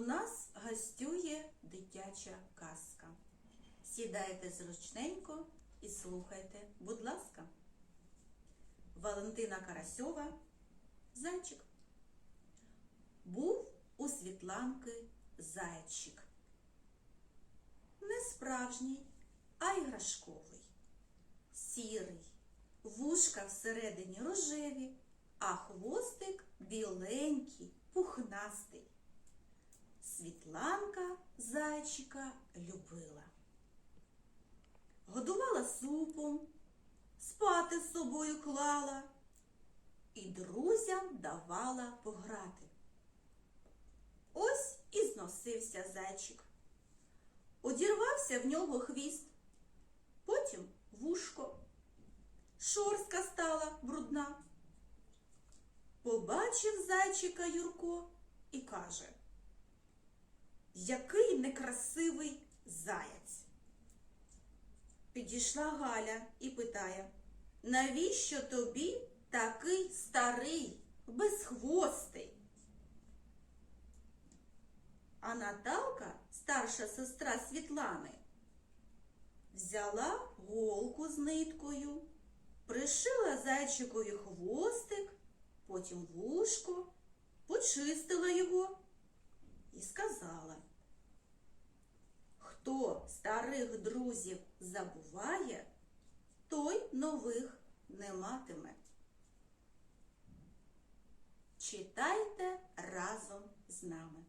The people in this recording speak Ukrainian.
У нас гостює дитяча казка. Сідайте зручненько і слухайте, будь ласка. Валентина Карасьова Зайчик. Був у Світланки зайчик. Не справжній, а іграшковий, сірий, вушка всередині рожеві, а хвостик біленький, пухнастий. Світланка зайчика любила. Годувала супом, спати з собою клала і друзям давала пограти. Ось і зносився зайчик. Одірвався в нього хвіст, потім вушко. Шорстка стала брудна. Побачив зайчика Юрко і каже, який некрасивий заяць. Підійшла Галя і питає, навіщо тобі такий старий, безхвостий? А Наталка, старша сестра Світлани, взяла голку з ниткою, пришила зайчикові хвостик, потім вушко, почистила його старих друзів забуває, той нових не матиме. Читайте разом з нами.